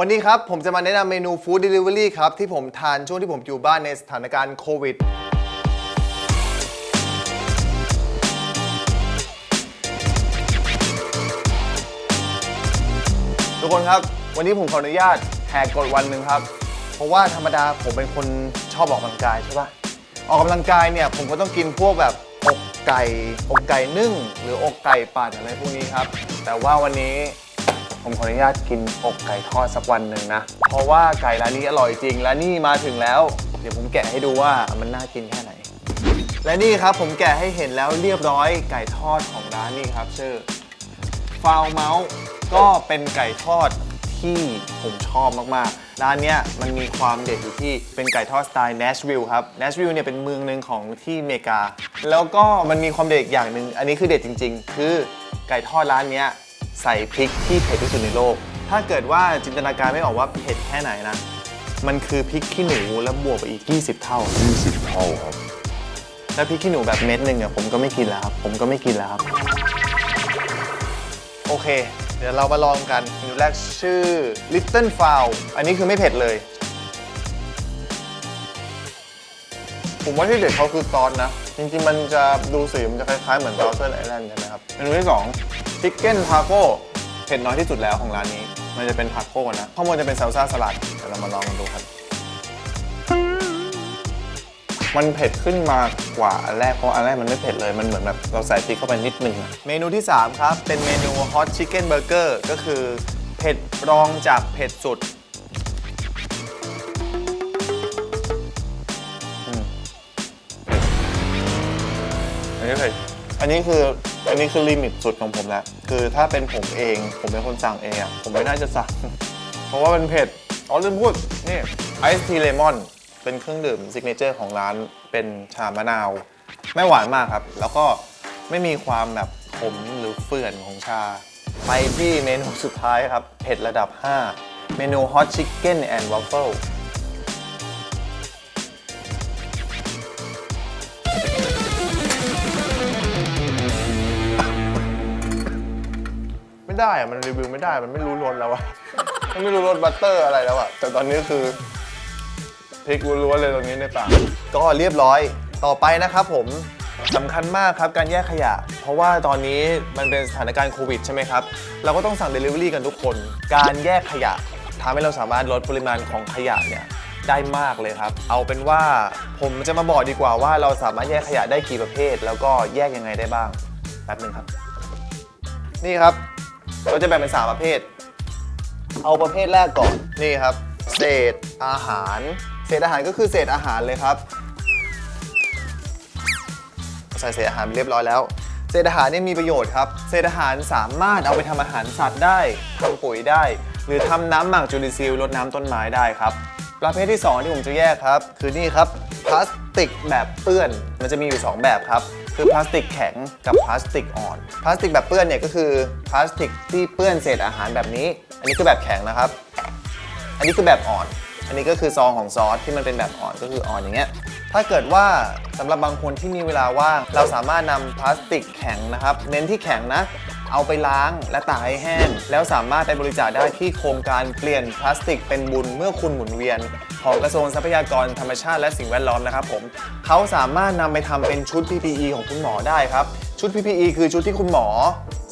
วันนี้ครับผมจะมาแนะนำเมนูฟู้ดเดลิเวอรี่ครับที่ผมทานช่วงที่ผมอยู่บ้านในสถานการณ์โควิด ทุกคนครับ วันนี้ผมขออนุญาตแหกกฎวันหนึ่งครับ เพราะว่าธรรมดาผมเป็นคนชอบออกกำลังกายใช่ปะออกกำลังกายเนี่ยผมก็ต้องกินพวกแบบอกไก่อกไก่นึ่ง หรืออกไก่ปั่นอะไรพวกนี้ครับ แต่ว่าวันนี้ ผมขออนุญาตกินอกไก่ทอดสักวันหนึ่งนะ เพราะว่าไก่ร้านนี้อร่อยจริง และนี่มาถึงแล้ว เดี๋ยวผมแกะให้ดูว่ามันน่ากินแค่ไหน และนี่ครับผมแกะให้เห็นแล้วเรียบร้อยไก่ทอดของร้านนี้ครับ ชื่อฟาวเมาส์ก็เป็นไก่ทอดที่ผมชอบมากๆ ร้านเนี้ยมันมีความเด็ดอยู่ที่เป็นไก่ทอดสไตล์ Nashville ครับ Nashville เนี่ยเป็นเมืองหนึ่งของที่อเมริกา แล้วก็มันมีความเด็ดอีกอย่างหนึ่ง อันนี้คือเด็ดจริง ๆ คือไก่ทอดร้านเนี้ย ใส่พริกที่เผ็ดที่สุดในโลก ถ้าเกิดว่าจินตนาการไม่ออกว่าเผ็ดแค่ไหนนะ มันคือพริกขี้หนูแล้วบวกไปอีก 20 เท่า 20 เท่าครับ แล้วพริกขี้หนูแบบเม็ดหนึ่งอะผมก็ไม่กินแล้วครับ ผมก็ไม่กินแล้วครับ โอเค เดี๋ยวเรามาลองกันเมนูแรกชื่อ Little Fowl อันนี้คือไม่เผ็ดเลย ผมว่าที่เด็ดเขาคือซอสนะ จริงๆ มันจะดูสีมันจะคล้ายๆ เหมือน Thousand Island ใช่ไหมครับเมนูที่2 Chicken Taco เผ็ดน้อยที่สุดแล้วของร้านนี้ มันจะเป็นทาโก้นะ ข้างบนจะเป็นซ a ลซ่าสลัดเดี๋ยวเรามาลองกันดูครับ มันเผ็ดขึ้นมากว่าอันแรกเพราะอันแรกมันไม่เผ็ดเลย มันเหมือนแบบเราใส่พริกเข้าไปนิดนึงอะเมนูที่ 3 ครับ เป็นเมนู Hot Chicken Burger ก็คือเผ็ดรองจากเผ็ดสุดอันนี้เผ็ดอันนี้คือ อันนี้คือลิมิตสุดของผมแล้ว คือถ้าเป็นผมเอง ผมเป็นคนสั่งเองอะผมไม่น่าจะสั่ง เพราะว่ามันเผ็ด อ๋อลืมพูด นี่ไอซ์ทีเลมอน เป็นเครื่องดื่มซิกเนเจอร์ของร้าน เป็นชามะนาว ไม่หวานมากครับ แล้วก็ไม่มีความแบบขมหรือเฟื่อนของชา ไปที่เมนูสุดท้ายครับ เผ็ดระดับ 5 เมนู Hot Chicken and Waffle ไม่ ได้อะมันรีวิวไม่ได้ มันไม่รู้รสแล้วอะมันไม่รู้รสบัตเตอร์อะไรแล้วอะแต่ตอนนี้คือพริกล้วนๆเลยตรงนี้ในปากก็เรียบร้อย ต่อไปนะครับผมสำคัญมากครับการแยกขยะ เพราะว่าตอนนี้มันเป็นสถานการณ์โควิดใช่ไหมครับ เราก็ต้องสั่ง Delivery กันทุกคน การแยกขยะทำให้เราสามารถลดปริมาณของขยะเนี่ยได้มากเลยครับ เอาเป็นว่าผมจะมาบอกดีกว่าว่าเราสามารถแยกขยะได้กี่ประเภท แล้วก็แยกยังไงได้บ้างแป๊บหนึงครับ นี่ครับ เราจะแบ่งเป็น 3 ประเภท เอาประเภทแรกก่อน นี่ครับ เศษอาหาร เศษอาหารก็คือเศษอาหารเลยครับ ใส่เศษอาหารไปเรียบร้อยแล้ว เศษอาหารเนี่ยมีประโยชน์ครับ เศษอาหารสามารถเอาไปทำอาหารสัตว์ได้ทำปุ๋ยได้ หรือทำน้ำหมักจุลินทรีย์รดน้ำต้นไม้ได้ครับ ประเภทที่ 2 ที่ผมจะแยกครับ คือนี่ครับพลาส ติกแบบเปื้อน มันจะมีอยู่ 2 แบบครับ คือพลาสติกแข็งกับพลาสติกอ่อน พลาสติกแบบเปื้อนเนี่ยก็คือพลาสติกที่เปื้อนเศษอาหารแบบนี้ อันนี้คือแบบแข็งนะครับ อันนี้คือแบบอ่อน อันนี้ก็คือซองของซอสที่มันเป็นแบบอ่อนก็คืออ่อนอย่างเงี้ย ถ้าเกิดว่าสำหรับบางคนที่มีเวลาว่าง เราสามารถนำพลาสติกแข็งนะครับ เน้นที่แข็งนะเอาไปล้างและตากให้แห้ง แล้วสามารถไปบริจาคได้ที่โครงการเปลี่ยนพลาสติกเป็นบุญเมื่อคุณหมุนเวียน ของกระทรวงทรัพยากรธรรมชาติและสิ่งแวดล้อมนะครับผมเขาสามารถนำไปทำเป็นชุด PPE ของคุณหมอได้ครับ ชุด PPE คือชุดที่คุณหมอ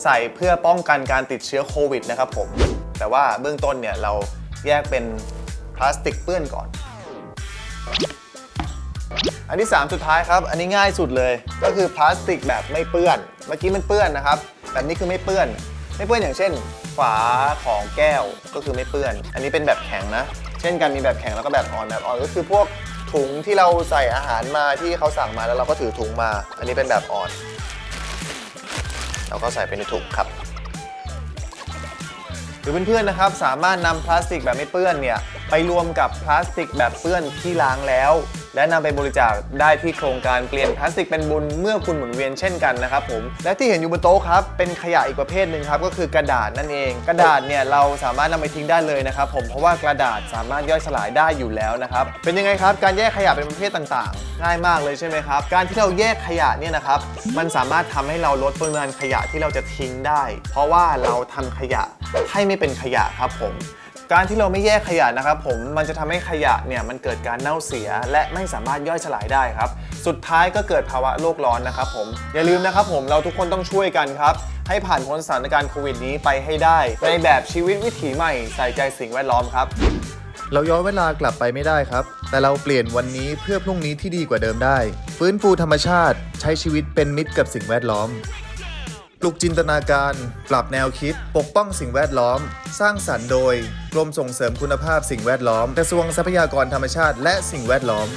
ใส่เพื่อป้องกันการติดเชื้อโควิดนะครับผม แต่ว่าเบื้องต้นเนี่ยเราแยกเป็นพลาสติกเปื้อนก่อน อันที่ 3 สุดท้ายครับ อันนี้ง่ายสุดเลย ก็คือพลาสติกแบบไม่เปื้อน เมื่อกี้มันเปื้อนนะครับ แบบนี้คือไม่เปื้อน ไม่เปื้อนอย่างเช่น ฝาของแก้วก็คือไม่เปื้อน อันนี้เป็นแบบแข็งนะ ช่นกันมีแบบแข็งแล้วก็แบบอ่อนแบบอ่อนก็คือพวกถุงที่เราใส่อาหารมาที่เขาสั่งมาแล้วเราก็ถือถุงมา อันนี้เป็นแบบอ่อน เราก็ใส่ไปในถุงครับหรือเพื่อนๆนะครับ สามารถนำพลาสติกแบบไม่เปื้อนเนี่ย ไปรวมกับพลาสติกแบบเปื้อนที่ล้างแล้ว และนำไปบริจาคได้ที่โครงการเปลี่ยนพลาสติกเป็นบุญเมื่อคุณหมุนเวียนเช่นกันนะครับผมและที่เห็นอยู่บนโต๊ะครับเป็นขยะอีกประเภทหนึ่งครับก็คือกระดาษนั่นเอง กระดาษเนี่ยเราสามารถนำไปทิ้งได้เลยนะครับผมเพราะว่ากระดาษสามารถย่อยสลายได้อยู่แล้วนะครับเป็นยังไงครับการแยกขยะเป็นประเภทต่างๆ ง่ายมากเลยใช่ไหมครับการที่เราแยกขยะเนี่ยนะครับมันสามารถทำให้เราลดปริมาณขยะที่เราจะทิ้งได้ เพราะว่าเราทำขยะให้ไม่เป็นขยะครับผม การที่เราไม่แยกขยะนะครับผมมันจะทำให้ขยะเนี่ยมันเกิดการเน่าเสีย และไม่สามารถย่อยสลายได้ครับ สุดท้ายก็เกิดภาวะโลกร้อนนะครับผมอย่าลืมนะครับผมเราทุกคนต้องช่วยกันครับให้ผ่านพ้นสถานการณ์โควิดนี้ไปให้ได้ ในแบบชีวิตวิถีใหม่ใส่ใจสิ่งแวดล้อมครับ เราย้อนเวลากลับไปไม่ได้ครับ แต่เราเปลี่ยนวันนี้เพื่อพรุ่งนี้ที่ดีกว่าเดิมได้ ฟื้นฟูธรรมชาติ ใช้ชีวิตเป็นมิตรกับสิ่งแวดล้อม ปลุกจินตนาการ ปรับแนวคิด ปกป้องสิ่งแวดล้อม สร้างสรรค์โดย กรมส่งเสริมคุณภาพสิ่งแวดล้อม กระทรวงทรัพยากรธรรมชาติ และสิ่งแวดล้อม